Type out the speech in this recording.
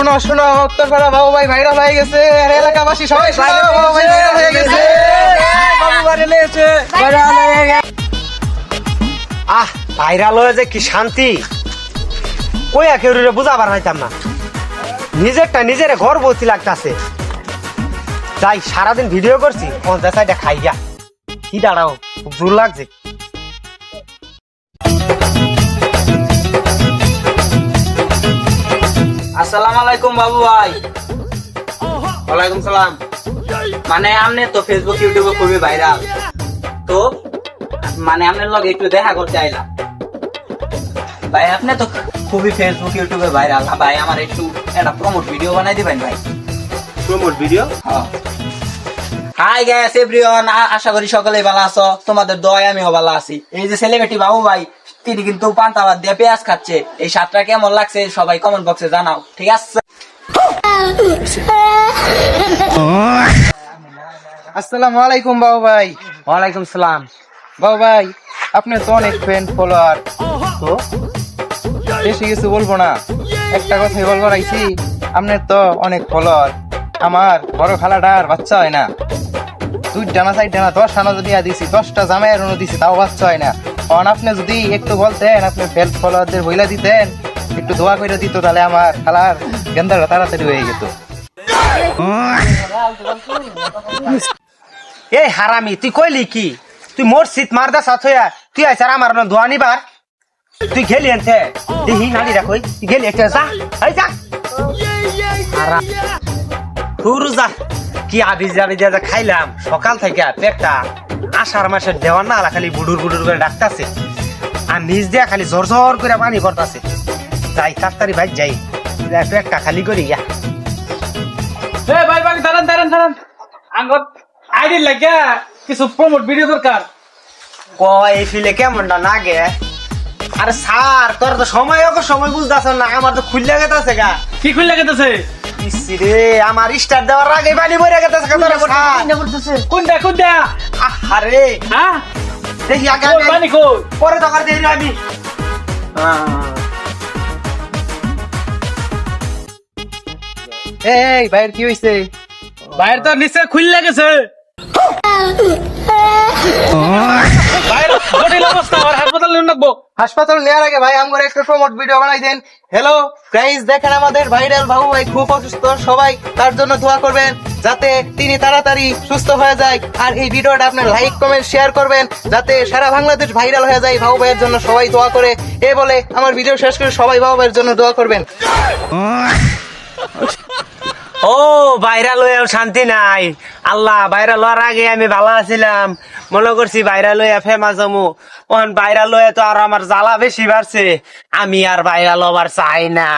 শোনো শোনো উত্তরপাড়া বাবু ভাই ভাইরাল হয়ে গেছে। আর এলাকাবাসী সবাই বাবু ভাই ভাইরাল হয়ে গেছে। আহ ভাইরাল হয়ে যে কি শান্তি। কই কেউ বুঝাবার হইতাম না। নিজেরটা নিজের গর্বতী লাগতাছে। যাই সারাদিন ভিডিও করছি পঞ্চাশ খাই গা কি দাঁড়াও জোর লাগছে। আসসালামু আলাইকুম বাবু ভাই। ওয়ালাইকুম সালাম মানে আমনে তো ফেসবুক ইউটিউবে খুবই ভাইরাল তো মানে আপনার লগে একটু দেখা করতে আইলাম। ভাই আপনি তো খুবই ফেসবুক ইউটিউবে ভাইরাল ভাই আমার একটু একটা প্রমোট ভিডিও বানাই দিবেন ভাই। Promote video hi guys everyone আশা করি সকলেই ভালো আছো। তোমাদের দয় আমিও ভালো আছি। এই যে সেলিব্রিটি বাবু ভাই তিনি কিন্তু পান্তা ভাত দিয়ে পেঁয়াজ খাচ্ছে। এই স্বাদটা কেমন লাগছে সবাই কমেন্ট বক্সে জানাও। ঠিক আছে? আসসালামু আলাইকুম বাবু ভাই। ওয়ালাইকুম সালাম। বাবু ভাই আপনি তো অনেক ফ্রেন্ড ফলোয়ার তো বেশি কিছু বলব না। একটা কথাই বলব রাইছি আপনার তো অনেক ফলোয়ার আমার বড় খালাটার বাচ্চা হয় না। দুই ডানা সাইড ডানা দশ আনা যদি দিছি দশটা জামাইয়ের অনু দিছি, তাও বাচ্চা হয় না। কারণ আপনি যদি একটু বলতেন, আপনি ফেল ফলোয়ারদের বইলা দিতেন, একটু দোয়া করে দিত, তাহলে আমার খালার গেন্দার তাড়াতাড়ি হয়ে যেত এই হারামি, তুই কইলি কি? তুই মোর শীত মারদা সাথ হইয়া তুই আইস আর আমার ধোয়া নিবার? তুই গেলি এনতে? দেখি নালি রাখই গেলি একটা যা যা। যা কি আবি যাবি যা খাইলাম সকাল থেকে পেটটা আষাঢ় মাসের দেওয়ার না খালি বুডুর বুডুর করে ডাকতাছে। আর নিজ দিয়া খালি ঝর ঝর করে পানি পড়তাছে যাই তাড়াতাড়ি ভাই যাই। পেটটা খালি করি গা এ ভাই ভাই দাঁড়ান দাঁড়ান দাঁড়ান। আগত আইডি লাগিয়া কিছু প্রমোট ভিডিও দরকার। কয় এই ফিলে কেমনটা লাগে। আরে স্যার তোর তো সময় সময় বুঝতেছ না আমার তো খুললে গেছে গা। কি খুললে গেতেছে? ইসি রে আমার স্টার দেওয়ার আগে পানি ভরে গেছে কোনটা কোনটা আরে হ্যাঁ? দেখি আগে পানি কই? পরে আমি। এই কি হয়েছে বাইরে তো নিশ্চয় খুললে গেছে বাইরে জটিল অবস্থা আর হাসপাতালে হাসপাতাল নেওয়ার আগে ভাই আমার একটু প্রমোট ভিডিও বানাই দেন। হ্যালো গাইস দেখেন আমাদের ভাইরাল বাবু ভাই খুব অসুস্থ। সবাই তার জন্য দোয়া করবেন যাতে তিনি তাড়াতাড়ি সুস্থ হয়ে যায়। আর এই ভিডিওটা আপনার লাইক কমেন্ট শেয়ার করবেন যাতে সারা বাংলাদেশ ভাইরাল হয়ে যায় বাবু ভাইয়ের জন্য সবাই দোয়া করে। এ বলে আমার ভিডিও শেষ করে সবাই বাবু ভাইয়ের জন্য দোয়া করবেন। ও, ভাইরাল লইয়াও শান্তি নাই। আল্লাহ, ভাইরাল হওয়ার আগে আমি ভালো আছিলাম। মনে করছি ভাইরাল হয়ে ফেমাস হমু ওখান ভাইরাল হয়ে তো আর আমার জ্বালা বেশি বাড়ছে। আমি আর ভাইরাল হবার চাই না।